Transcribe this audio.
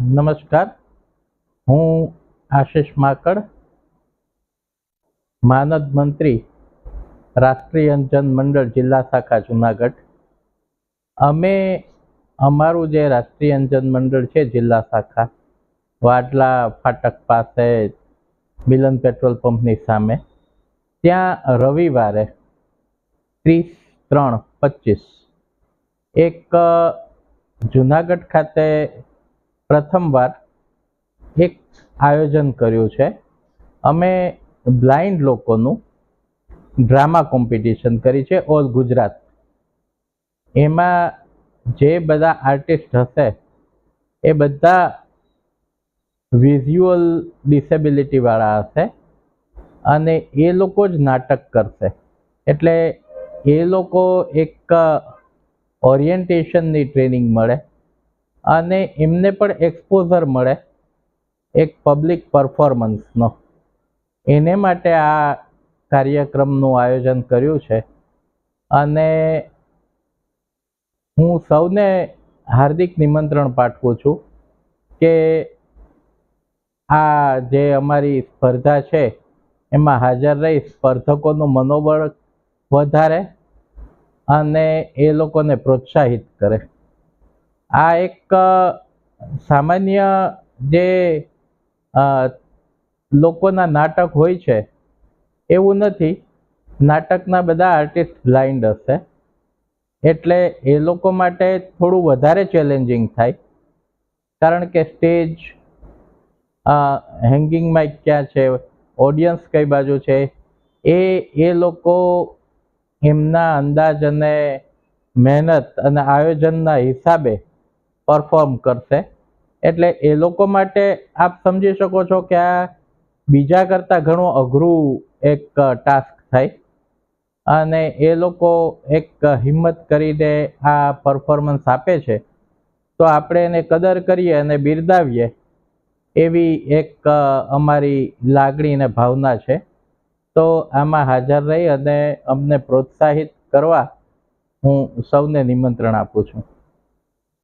નમસ્કાર. હું આશિષ માકડ, માનદ મંત્રી, રાષ્ટ્રીય અંજન મંડળ, જિલ્લા શાખા, જુનાગઢ. અમે, અમારું જે રાષ્ટ્રીય અંજન મંડળ છે, જિલ્લા શાખા, વાડલા ફાટક પાસે મિલન પેટ્રોલ પંપની સામે. ત્યાં રવિવારે ત્રીસ ત્રણ, પચીસ. એક જુનાગઢ ખાતે પ્રથમવાર એક આયોજન કર્યું છે. અમે બ્લાઇન્ડ લોકોનું ડ્રામા કોમ્પિટિશન કરી છે ઓલ ગુજરાત. એમાં જે બધા આર્ટિસ્ટ હશે, એ બધા વિઝ્યુઅલ ડિસેબિલિટીવાળા હશે અને એ લોકો જ નાટક કરશે. એટલે એ લોકો એક ઓરિએન્ટેશનની ટ્રેનિંગ મળે અને એમને પણ એક્સપોઝર મળે એક પબ્લિક પરફોર્મન્સનો એને માટે આ કાર્યક્રમનું આયોજન કર્યું છે અને હું સૌને હાર્દિક નિમંત્રણ પાઠવું છું કે આ જે અમારી સ્પર્ધા છે, એમાં હાજર રહી સ્પર્ધકોનું મનોબળ વધારે અને એ લોકોને પ્રોત્સાહિત કરે. આ એક સામાન્ય જે લોકોના નાટક હોય છે, એવું નથી. નાટકના બધા આર્ટિસ્ટ બ્લાઇન્ડ હશે. એટલે એ લોકો માટે થોડું વધારે ચેલેન્જિંગ થાય. કારણ કે સ્ટેજ હેંગિંગ માઇક ક્યાં છે ઓડિયન્સ કઈ બાજુ છે, એ એ લોકો એમના અંદાજ અને મહેનત અને આયોજનના હિસાબે પરફોર્મ કરશે. એટલે એ લોકો માટે આપ સમજી શકો છો કે આ બીજા કરતાં ઘણું અઘરું એક ટાસ્ક થાય. અને એ લોકો એક હિંમત કરીને આ પરફોર્મન્સ આપે છે. તો આપણે એને કદર કરીએ અને બિરદાવીએ એવી એક અમારી લાગણી અને ભાવના છે. તો આમાં હાજર રહી અને અમને પ્રોત્સાહિત કરવા હું સૌને નિમંત્રણ આપું છું.